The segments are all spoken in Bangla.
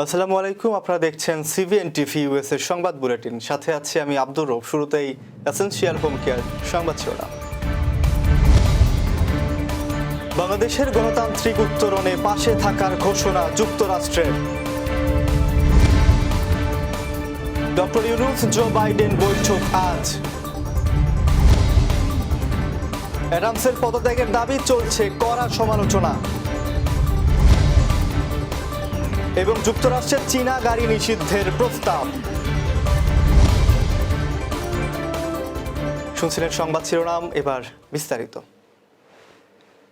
আসসালামু আলাইকুম, আপনারা দেখছেন সিভিএন টিভি ইউএস এর সংবাদ বুলেটিন। সাথে আছি আমি আব্দুর রব। শুরুতেই এসেনশিয়াল হোম কেয়ার সংবাদ শিরোনাম। বাংলাদেশের গণতান্ত্রিক উত্তরণে পাশে থাকার ঘোষণা যুক্তরাষ্ট্রের। ডক্টর ইউনুস, জো বাইডেন বৈঠক আজ। অ্যাডামসের পদত্যাগের দাবি চলছে কড়া সমালোচনা। এবং যুক্তরাষ্ট্রের চীনা গাড়ি নিষিদ্ধের প্রস্তাব। শুনছিলেন সংবাদ শিরোনাম, এবার বিস্তারিত।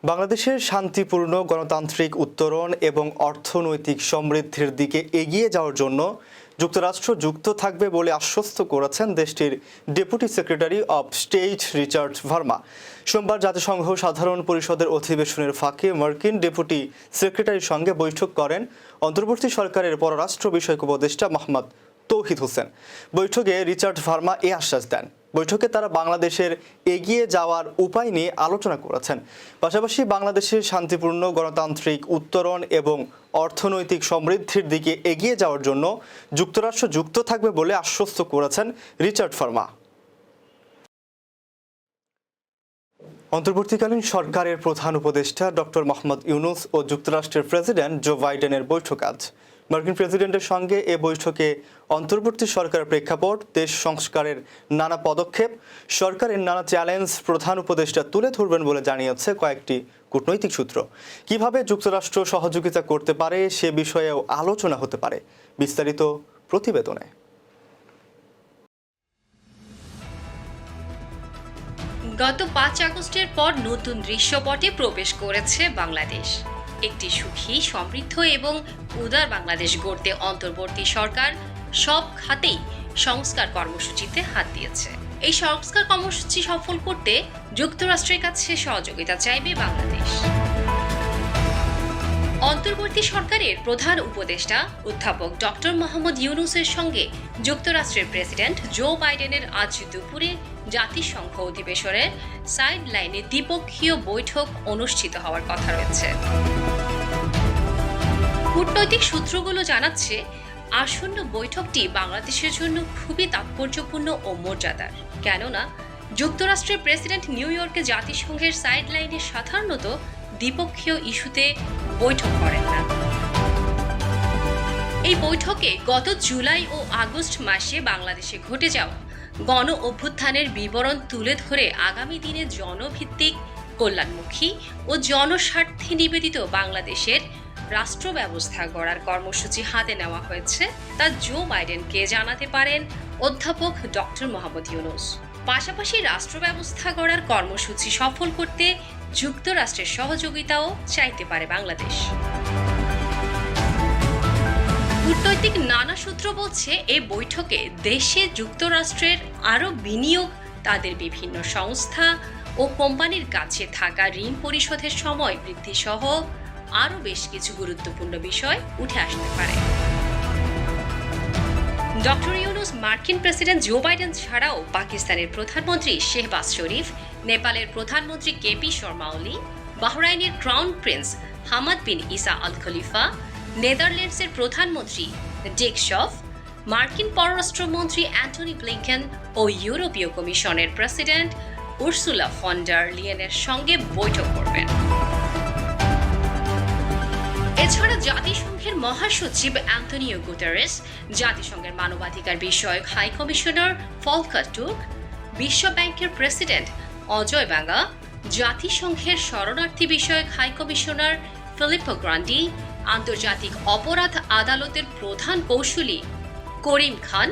বাংলাদেশের শান্তিপূর্ণ গণতান্ত্রিক উত্তরণ এবং অর্থনৈতিক সমৃদ্ধির দিকে এগিয়ে যাওয়ার জন্য যুক্তরাষ্ট্র যুক্ত থাকবে বলে আশ্বস্ত করেছেন দেশটির deputy secretary of state Richard Verma. সোমবার জাতিসংঘ সাধারণ পরিষদের অধিবেশনের ফাঁকে মার্কিন ডেপুটি সেক্রেটারির সঙ্গে বৈঠক করেন অন্তর্বর্তী সরকারের পররাষ্ট্র বিষয়ক উপদেষ্টা মোহাম্মদ তৌহিদ হোসেন। বৈঠকে রিচার্ড ভার্মা এ আশ্বাস দেন। বৈঠকে তারা বাংলাদেশের এগিয়ে যাওয়ার উপায় নিয়ে আলোচনা করেছেন। পাশাপাশি বাংলাদেশের শান্তিপূর্ণ গণতান্ত্রিক উত্তরণ এবং অর্থনৈতিক সমৃদ্ধির দিকে এগিয়ে যাওয়ার জন্য যুক্তরাষ্ট্র যুক্ত থাকবে বলে আশ্বস্ত করেছেন রিচার্ড ফার্মা। অন্তর্বর্তীকালীন সরকারের প্রধান উপদেষ্টা ডক্টর মোহাম্মদ ইউনুস ও যুক্তরাষ্ট্রের প্রেসিডেন্ট জো বাইডেনের বৈঠক আজ। মার্কিন প্রেসিডেন্টের সঙ্গে এ বৈঠকে অন্তর্বর্তী সরকারের প্রেক্ষাপট, দেশ সংস্কারের নানা পদক্ষেপ, সরকারের নানা চ্যালেঞ্জ প্রধান উপদেষ্টা তুলে ধরবেন বলে জানিয়েছে কয়েকটি কূটনৈতিক সূত্র। কীভাবে যুক্তরাষ্ট্র সহযোগিতা করতে পারে সে বিষয়েও আলোচনা হতে পারে বিস্তারিত প্রতিবেদনে। গত পাঁচ আগস্টের পর নতুন দৃশ্যপটে প্রবেশ করেছে বাংলাদেশ। একটি সুখী, সমৃদ্ধ এবং উদার বাংলাদেশ গড়তে অন্তর্বর্তী সরকার সব খাতেই সংস্কার কর্মসূচিতে হাত দিয়েছে। এই সংস্কার কর্মসূচি সফল করতে যুক্তরাষ্ট্রের কাছে সহযোগিতা চাইবে বাংলাদেশ। অন্তর্বর্তী সরকারের প্রধান উপদেষ্টা অধ্যাপক ডক্টর মোহাম্মদ ইউনুসের সঙ্গে যুক্তরাষ্ট্রের প্রেসিডেন্ট জো বাইডেনের আজ দুপুরে জাতিসংঘ অধিবেশনের সাইড লাইনে দ্বিপক্ষীয় বৈঠক অনুষ্ঠিত হওয়ার কথা রয়েছে। কূটনৈতিক সূত্রগুলো জানাচ্ছে, আসন্ন বৈঠকটি বাংলাদেশের জন্য খুবই তাৎপর্যপূর্ণ ও মর্যাদার। কেননা, যুক্তরাষ্ট্রের প্রেসিডেন্ট নিউ ইয়র্কে জাতিসংঘের সাইড লাইনে সাধারণত দ্বিপক্ষীয় ইস্যুতে বৈঠক করেন না। এই বৈঠকে গত জুলাই ও আগস্ট মাসে বাংলাদেশে ঘটে যাওয়া গণ অভ্যুত্থানের বিবরণ তুলে ধরে আগামী দিনে জনভিত্তিক কল্যাণমুখী ও জনস্বার্থে নিবেদিত বাংলাদেশের রাষ্ট্র ব্যবস্থা গড়ার কর্মসূচি হাতে নেওয়া হয়েছে। তা জো বাইডেনকে জানাতে পারেন অধ্যাপক ডক্টর মোহাম্মদ ইউনুস। পাশাপাশি রাষ্ট্র ব্যবস্থা গড়ার কর্মসূচি সফল করতে যুক্তরাষ্ট্রের সহযোগিতাও চাইতে পারে বাংলাদেশ। কূটনৈতিক নানা সূত্র বলছে এই বৈঠকে দেশে যুক্তরাষ্ট্রের আরও বিনিয়োগ, তাদের বিভিন্ন সংস্থা ও কোম্পানির কাছে থাকা ঋণ পরিশোধের সময় বৃদ্ধি সহ আরও বেশ কিছু গুরুত্বপূর্ণ বিষয় উঠে আসতে পারে। ডক্টর ইউনুস মার্কিন প্রেসিডেন্ট জো বাইডেন ছাড়াও পাকিস্তানের প্রধানমন্ত্রী শেহবাজ শরীফ, নেপালের প্রধানমন্ত্রী KP Sharma Oli, বাহরাইনের crown prince Hamad bin Isa Al Khalifa, নেদারল্যান্ডসের প্রধানমন্ত্রী ডেক শফ, মার্কিন পররাষ্ট্রমন্ত্রী অ্যান্টনি ব্লিংকেন ও ইউরোপীয় কমিশনের প্রেসিডেন্ট উর্সুলা ফন্ডার লিয়েনের সঙ্গে বৈঠক করবেন। এছাড়া জাতিসংঘের মহাসচিব অ্যান্টনিও গুটারেস জাতিসংঘের মানবাধিকার বিষয়ক হাই কমিশনার ফলকার টুক, বিশ্ব ব্যাংকের প্রেসিডেন্ট অজয় বাঙ্গা, জাতিসংঘের শরণার্থী বিষয়ক হাই কমিশনার ফিলিপো গ্রান্ডি, আন্তর্জাতিক অপরাধ আদালতের প্রধান কৌশলী করিম খান,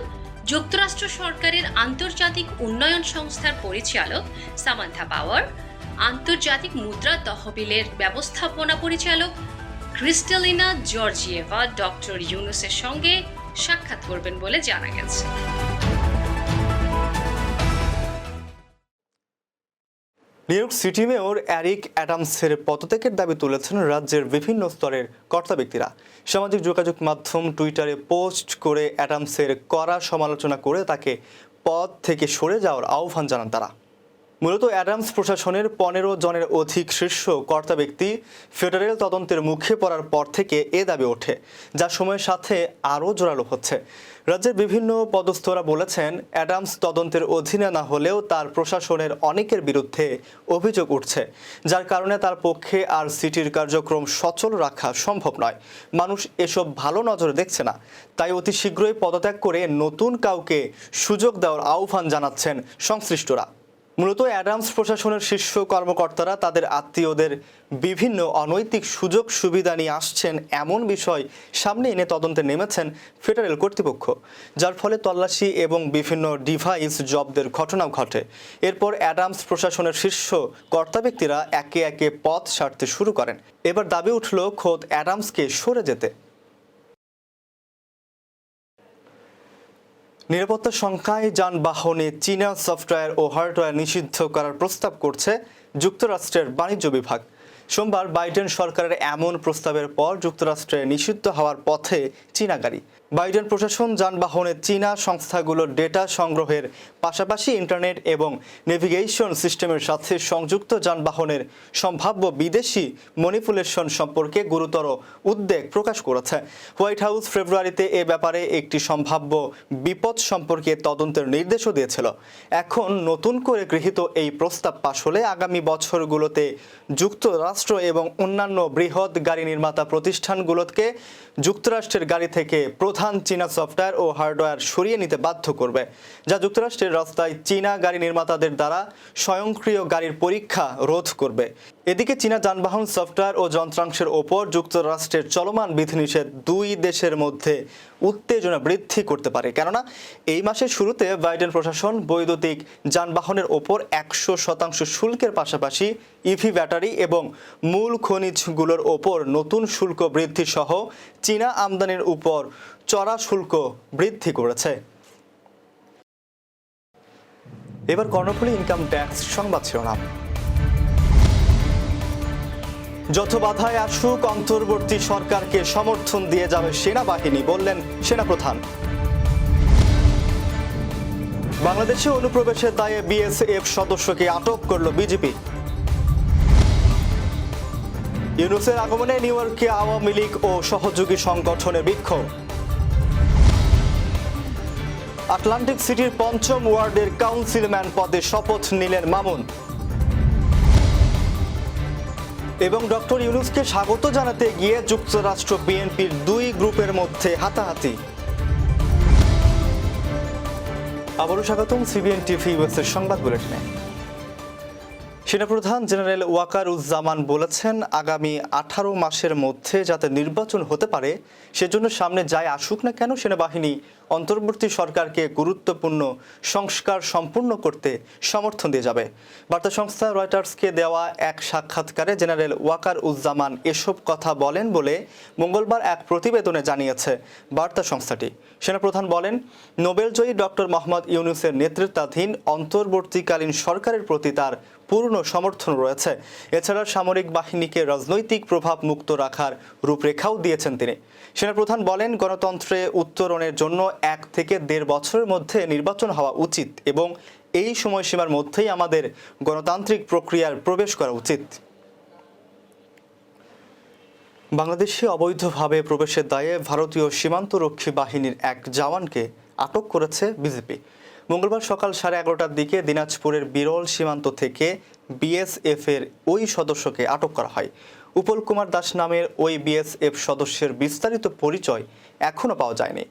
যুক্তরাষ্ট্র সরকারের আন্তর্জাতিক উন্নয়ন সংস্থার পরিচালক সামান্থা পাওয়ার, আন্তর্জাতিক মুদ্রা তহবিলের ব্যবস্থাপনা পরিচালক ক্রিস্টালিনা জর্জিয়েভা ডক্টর ইউনুসের সঙ্গে সাক্ষাৎ করবেন বলে জানা গেছে। New York city mayor Eric অ্যাডামসের পদত্যাগের দাবি তুলেছেন রাজ্যের বিভিন্ন স্তরের কর্তা ব্যক্তিরা। সামাজিক যোগাযোগ মাধ্যম টুইটারে পোস্ট করে অ্যাডামসের কড়া সমালোচনা করে তাকে পদ থেকে সরে যাওয়ার আহ্বান জানান তারা। মূলত অ্যাডামস প্রশাসনের পনেরো জনের অধিক শীর্ষ কর্তা ব্যক্তি ফেডারেল তদন্তের মুখে পড়ার পর থেকে এ দাবি ওঠে, যা সময়ের সাথে আরও জোরালো হচ্ছে। রাজ্যের বিভিন্ন পদস্থরা বলেছেন, অ্যাডামস তদন্তের অধীনে না হলেও তার প্রশাসনের অনেকের বিরুদ্ধে অভিযোগ উঠছে, যার কারণে তার পক্ষে আর সিটির কার্যক্রম সচল রাখা সম্ভব নয়। মানুষ এসব ভালো নজরে দেখছে না, তাই অতি শীঘ্রই পদত্যাগ করে নতুন কাউকে সুযোগ দেওয়ার আহ্বান জানাচ্ছেন সংশ্লিষ্টরা। মূলত অ্যাডামস প্রশাসনের শীর্ষ কর্মকর্তারা তাদের আত্মীয়দের বিভিন্ন অনৈতিক সুযোগ সুবিধা নিয়ে আসছেন এমন বিষয় সামনে এনে তদন্তে নেমেছেন ফেডারেল কর্তৃপক্ষ, যার ফলে তল্লাশি এবং বিভিন্ন ডিভাইস জব্দের ঘটনাও ঘটে। এরপর অ্যাডামস প্রশাসনের শীর্ষ কর্তা ব্যক্তিরা একে একে পথ সারতে শুরু করেন। এবার দাবি উঠল, খোদ অ্যাডামসকে সরে যেতে। নিরাপত্তা সংখ্যায় যানবাহনে চীনা সফটওয়্যার ও হার্ডওয়্যার নিষিদ্ধ করার প্রস্তাব করছে যুক্তরাষ্ট্রের বাণিজ্য বিভাগ। সোমবার বাইডেন সরকারের এমন প্রস্তাবের পর যুক্তরাষ্ট্রে নিষিদ্ধ হওয়ার পথে চীনা গাড়ি। বাইডেন প্রশাসন, যানবাহনে চীনা সংস্থাগুলোর ডেটা সংগ্রহের পাশাপাশি ইন্টারনেট এবং নেভিগেশন সিস্টেমের সাথে সংযুক্ত যানবাহনের সম্ভাব্য বিদেশি মনিপুলেশন সম্পর্কে গুরুতর উদ্বেগ প্রকাশ করেছে। হোয়াইট হাউস ফেব্রুয়ারিতে এ ব্যাপারে একটি সম্ভাব্য বিপদ সম্পর্কে তদন্তের নির্দেশও দিয়েছিল। এখন নতুন করে গৃহীত এই প্রস্তাব পাশ হলে আগামী বছরগুলোতে যুক্তরাষ্ট্র এবং অন্যান্য বৃহৎ গাড়ি নির্মাতা প্রতিষ্ঠানগুলোকে যুক্তরাষ্ট্রের গাড়ি থেকে চীনা সফটওয়্যার ও হার্ডওয়্যার সরিয়ে নিতে বাধ্য করবে, যা যুক্তরাষ্ট্রের রাস্তায় চীনা গাড়ি নির্মাতাদের দ্বারা স্বয়ংক্রিয় গাড়ির পরীক্ষা রোধ করবে। এদিকে চীনা যানবাহন, সফটওয়্যার ও যন্ত্রাংশের ওপর যুক্তরাষ্ট্রের চলমান বিধিনিষেধ দুই দেশের মধ্যে উত্তেজনা বৃদ্ধি করতে পারে। কেননা, এই মাসের শুরুতে বাইডেন প্রশাসন বৈদ্যুতিক যানবাহনের ওপর একশো শতাংশ শুল্কের পাশাপাশি ইভি ব্যাটারি এবং মূল খনিজগুলোর ওপর নতুন শুল্ক বৃদ্ধি সহ চীনা আমদানির উপর চড়া শুল্ক বৃদ্ধি করেছে। এবার কর্ণফুলী ইনকাম ট্যাক্স সংবাদ শিরোনাম। যত বাধায় আসুক, অন্তর্বর্তী সরকারকে সমর্থন দিয়ে যাবে সেনাবাহিনী, বললেন সেনাপ্রধান। বাংলাদেশে অনুপ্রবেশের দায়ে বিএসএফ সদস্যকে আটক করল বিজেপি। ইউনুসের আগমনে নিউ ইয়র্কে আওয়ামী লীগ ও সহযোগী সংগঠনে বিক্ষোভ। আটলান্টিক সিটির পঞ্চম ওয়ার্ডের কাউন্সিলম্যান পদে শপথ নিলেন মামুন। এবং ডক্টর ইউনুসকে স্বাগত জানাতে গিয়ে যুক্তরাষ্ট্র বিএনপির দুই গ্রুপের মধ্যে হাতাহাতি। আবারও স্বাগতম সিবিএন টিভি ওয়েবসের সংবাদ বুলেটিনে। সেনাপ্রধান জেনারেল ওয়াকার উজ্জামান বলেছেন, আগামী আঠারো মাসের মধ্যে যাতে নির্বাচন হতে পারে, সেজন্য সামনে যায় আসুক না কেন, সেনাবাহিনী অন্তর্বর্তী সরকারকে গুরুত্বপূর্ণ সংস্কার সম্পূর্ণ করতে সমর্থন দিয়ে যাবে। বার্তা সংস্থা রয়টার্সকে দেওয়া এক সাক্ষাৎকারে জেনারেল ওয়াকার উজ্জামান এসব কথা বলেন বলে মঙ্গলবার এক প্রতিবেদনে জানিয়েছে বার্তা সংস্থাটি। সেনাপ্রধান বলেন নোবেলজয়ী ডক্টর মোহাম্মদ ইউনুসের নেতৃত্বাধীন অন্তর্বর্তীকালীন সরকারের প্রতি তার পূর্ণ সমর্থন রয়েছে। এছাড়া সামরিক বাহিনীকে রাজনৈতিক প্রভাব মুক্ত রাখার রূপরেখাও দিয়েছেন তিনি। সেনাপ্রধান বলেন, গণতন্ত্রে উত্তরণের জন্য এক থেকে দেড় বছরের মধ্যে নির্বাচন হওয়া উচিত এবং এই সময়সীমার মধ্যেই আমাদের গণতান্ত্রিক প্রক্রিয়ার প্রবেশ করা উচিত। বাংলাদেশে অবৈধভাবে প্রবেশের দায়ে ভারতীয় সীমান্তরক্ষী বাহিনীর এক জওয়ানকে আটক করেছে বিজেপি। মঙ্গলবার সকাল সাড়ে এগারোটার দিকে দিনাজপুরের বিরল সীমান্ত থেকে বিএসএফ এর ওই সদস্যকে আটক করা হয়। উপল কুমার দাস নামের ওই বিএসএফ সদস্যের বিস্তারিত পরিচয় এখনও পাওয়া যায়নি।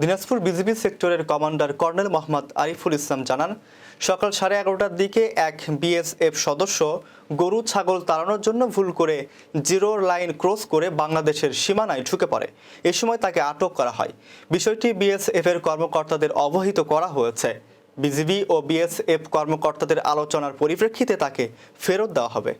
দিনাজপুর বিজিবি সেক্টরের কমান্ডার কর্নেল মোহাম্মদ আরিফুল ইসলাম জানান, সকাল সাড়ে এগারোটার দিকে এক বিএসএফ সদস্য গরু ছাগল তাড়ানোর জন্য ভুল করে জিরো লাইন ক্রস করে বাংলাদেশের সীমানায় ঢুকে পড়ে। এ সময় তাকে আটক করা হয়। বিষয়টি বিএসএফ এর কর্মকর্তাদের অবহিত করা হয়েছে। বিজিবি ও বিএসএফ কর্মকর্তাদের আলোচনার পরিপ্রেক্ষিতে তাকে ফেরত দেওয়া হবে।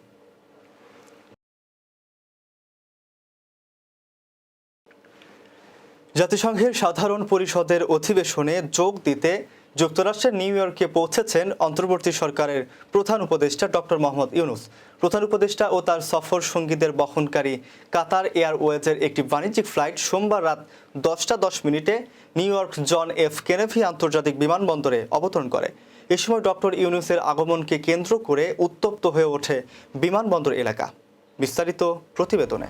জাতিসংঘের সাধারণ পরিষদের অধিবেশনে যোগ দিতে যুক্তরাষ্ট্রের নিউ ইয়র্কে পৌঁছেছেন অন্তর্বর্তী সরকারের প্রধান উপদেষ্টা ডক্টর মোহাম্মদ ইউনুস। প্রধান উপদেষ্টা ও তার সফর সঙ্গীদের বহনকারী কাতার এয়ারওয়েজের একটি বাণিজ্যিক ফ্লাইট সোমবার রাত দশটা দশ মিনিটে New York John F Kennedy আন্তর্জাতিক বিমানবন্দরে অবতরণ করে। এ সময় ডক্টর ইউনুসের আগমনকে কেন্দ্র করে উত্তপ্ত হয়ে ওঠে বিমানবন্দর এলাকা। বিস্তারিত প্রতিবেদনে।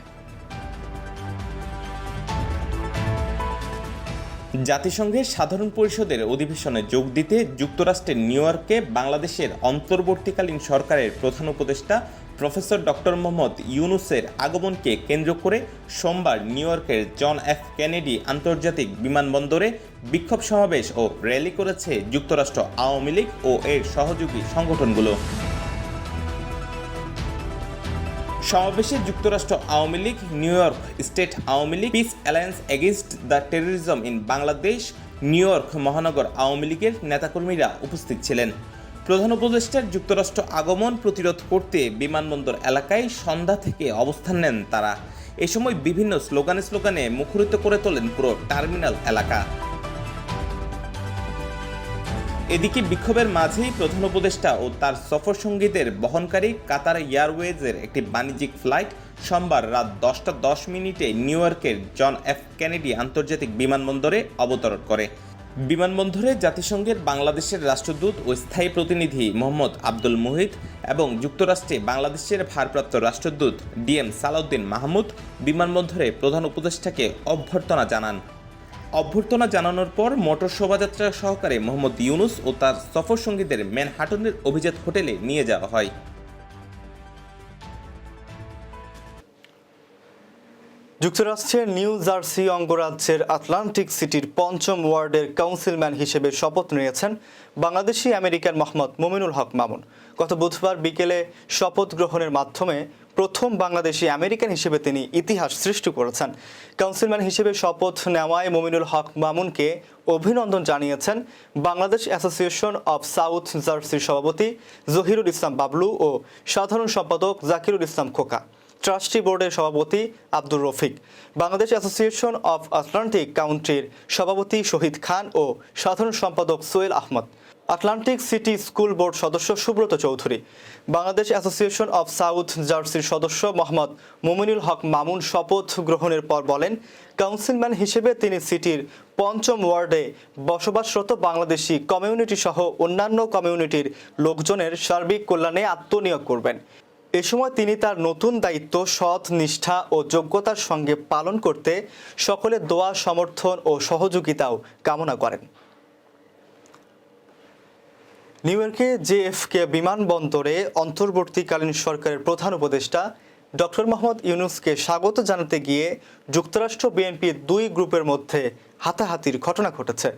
জাতিসংঘের সাধারণ পরিষদের অধিবেশনে যোগ দিতে যুক্তরাষ্ট্রের নিউ ইয়র্কে বাংলাদেশের অন্তর্বর্তীকালীন সরকারের প্রধান উপদেষ্টা প্রফেসর ডক্টর মোহাম্মদ ইউনুসের আগমনকে কেন্দ্র করে সোমবার নিউ ইয়র্কের জন এফ কেনেডি আন্তর্জাতিক বিমানবন্দরে বিক্ষোভ সমাবেশ ও র্যালি করেছে যুক্তরাষ্ট্র আওয়ামী লীগ ও এর সহযোগী সংগঠনগুলো। সমাবেশে যুক্তরাষ্ট্র Awami League, New York state Awami League, Peace Alliance Against the Terrorism in Bangladesh, New York মহানগর আওয়ামী লীগের নেতাকর্মীরা উপস্থিত ছিলেন। প্রধান উপদেষ্টার যুক্তরাষ্ট্র আগমন প্রতিরোধ করতে বিমানবন্দর এলাকায় সন্ধ্যা থেকে অবস্থান নেন তারা। এ সময় বিভিন্ন স্লোগানে স্লোগানে মুখরিত করে তোলেন পুরো টার্মিনাল এলাকা। এদিকে বিক্ষোভের মাঝেই প্রধান উপদেষ্টা ও তার সফর সঙ্গীদের বহনকারী কাতার এয়ারওয়েজের একটি বাণিজ্যিক ফ্লাইট সোমবার রাত দশটা দশ মিনিটে নিউ ইয়র্কের জন এফ কেনেডি আন্তর্জাতিক বিমানবন্দরে অবতরণ করে। বিমানবন্দরে জাতিসংঘের বাংলাদেশের রাষ্ট্রদূত ও স্থায়ী প্রতিনিধি মোহাম্মদ আব্দুল মুহিত এবং যুক্তরাষ্ট্রে বাংলাদেশের ভারপ্রাপ্ত রাষ্ট্রদূত ডিএম সালাউদ্দিন মাহমুদ বিমানবন্দরে প্রধান উপদেষ্টাকে অভ্যর্থনা জানান। অভ্যর্থনা জানানোর পর মোটর শোভাযাত্রা সহকারে মোহাম্মদ ইউনুস ও তার সফর সঙ্গীদের ম্যানহাটনের অভিজাত হোটেলে নিয়ে যাওয়া হয়। যুক্তরাষ্ট্রের নিউ জার্সি অঙ্গরাজ্যের আটলান্টিক সিটির পঞ্চম ওয়ার্ডের কাউন্সিলম্যান হিসেবে শপথ নিয়েছেন বাংলাদেশি আমেরিকান মোহাম্মদ মোমিনুল হক মামুন। গত বুধবার বিকেলে শপথ গ্রহণের মাধ্যমে প্রথম বাংলাদেশি আমেরিকান হিসেবে তিনি ইতিহাস সৃষ্টি করেছেন। কাউন্সিলম্যান হিসেবে শপথ নেওয়ায় মোমিনুল হক মামুনকে অভিনন্দন জানিয়েছেন বাংলাদেশ অ্যাসোসিয়েশন অব সাউথ জার্সির সভাপতি জহিরুল ইসলাম বাবলু ও সাধারণ সম্পাদক জাকিরুল ইসলাম খোকা, ট্রাস্টি বোর্ডের সভাপতি Abdur Rafiq, Bangladesh association of Atlantic কাউন্ট্রির সভাপতি শহীদ খান ও সাধারণ সম্পাদক Sohel Ahmed. Atlantic City school board সদস্য Subrata Chowdhury, Bangladesh association of south জার্সির সদস্য মোহাম্মদ মুমিনুল হক মামুন শপথ গ্রহণের পর বলেন, কাউন্সিলম্যান হিসেবে তিনি সিটির পঞ্চম ওয়ার্ডে বসবাসরত বাংলাদেশি কমিউনিটি সহ অন্যান্য কমিউনিটির লোকজনের সার্বিক কল্যাণে আত্মনিয়োগ করবেন। এ সময় তিনি তার নতুন দায়িত্ব, সৎ নিষ্ঠা ও যোগ্যতার সঙ্গে পালন করতে সকলের দোয়া, সমর্থন ও সহযোগিতাও কামনা করেন। নিউ ইয়র্কে জেএফকে বিমানবন্দরে অন্তর্বর্তীকালীন সরকারের প্রধান উপদেষ্টা ডক্টর মোহাম্মদ ইউনুসকে স্বাগত জানাতে গিয়ে যুক্তরাষ্ট্র বিএনপির দুই গ্রুপের মধ্যে হাতাহাতির ঘটনা ঘটেছে।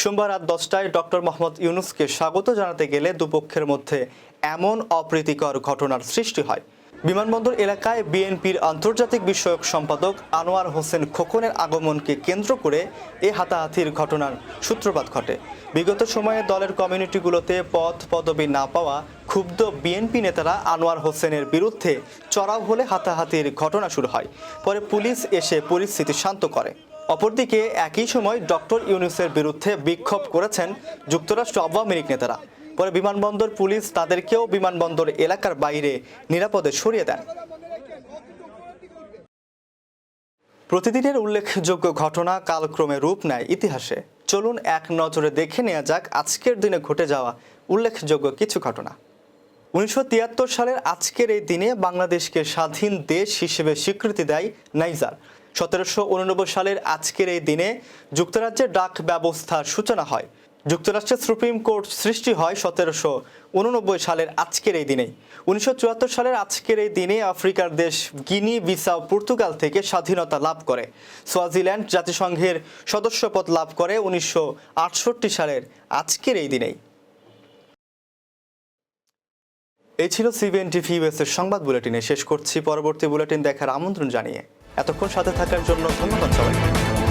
সোমবার রাত দশটায় ডক্টর মোহাম্মদ ইউনুসকে স্বাগত জানাতে গেলে দুপক্ষের মধ্যে এমন অপ্রীতিকর ঘটনার সৃষ্টি হয়। বিমানবন্দর এলাকায় বিএনপির আন্তর্জাতিক বিষয়ক সম্পাদক আনোয়ার হোসেন খোকনের আগমনকে কেন্দ্র করে এ হাতাহাতির ঘটনার সূত্রপাত ঘটে। বিগত সময়ে দলের কমিউনিটিগুলোতে পদ পদবি না পাওয়া ক্ষুব্ধ বিএনপি নেতারা আনোয়ার হোসেনের বিরুদ্ধে চড়াও হলে হাতাহাতির ঘটনা শুরু হয়। পরে পুলিশ এসে পরিস্থিতি শান্ত করে। অপরদিকে একই সময় ডক্টর ইউনুসের বিরুদ্ধে বিক্ষোভ করেছেন যুক্তরাষ্ট্র আওয়ামী লীগ নেতারা। পরে বিমানবন্দর পুলিশ তাদেরকেও বিমানবন্দর এলাকার বাইরে নিরাপদে সরিয়ে দেন। প্রতিদিনের উল্লেখযোগ্য ঘটনা কালক্রমে রূপ নেয় ইতিহাসে। চলুন এক নজরে দেখে নেওয়া যাক আজকের দিনে ঘটে যাওয়া উল্লেখযোগ্য কিছু ঘটনা। উনিশশো তিয়াত্তর সালের আজকের এই দিনে বাংলাদেশকে স্বাধীন দেশ হিসেবে স্বীকৃতি দেয় নাইজার। সতেরোশো উননব্বই সালের আজকের এই দিনে যুক্তরাজ্যের ডাক ব্যবস্থার সূচনা হয়। যুক্তরাষ্ট্রের সুপ্রিম কোর্ট সৃষ্টি হয় সতেরোশো উননব্বই সালের আজকের এই দিনেই। উনিশশো চুয়াত্তর সালের আজকের এই দিনে আফ্রিকার দেশ গিনি বিসাও পর্তুগাল থেকে স্বাধীনতা লাভ করে। সোয়াজিল্যান্ড জাতিসংঘের সদস্যপদ লাভ করে উনিশশো আটষট্টি সালের আজকের এই দিনেই। এই ছিল সিবিএন টিভি ইউএসের সংবাদ বুলেটিনে। শেষ করছি পরবর্তী বুলেটিন দেখার আমন্ত্রণ জানিয়ে। এতক্ষণ সাথে থাকার জন্য ধন্যবাদ সবাইকে।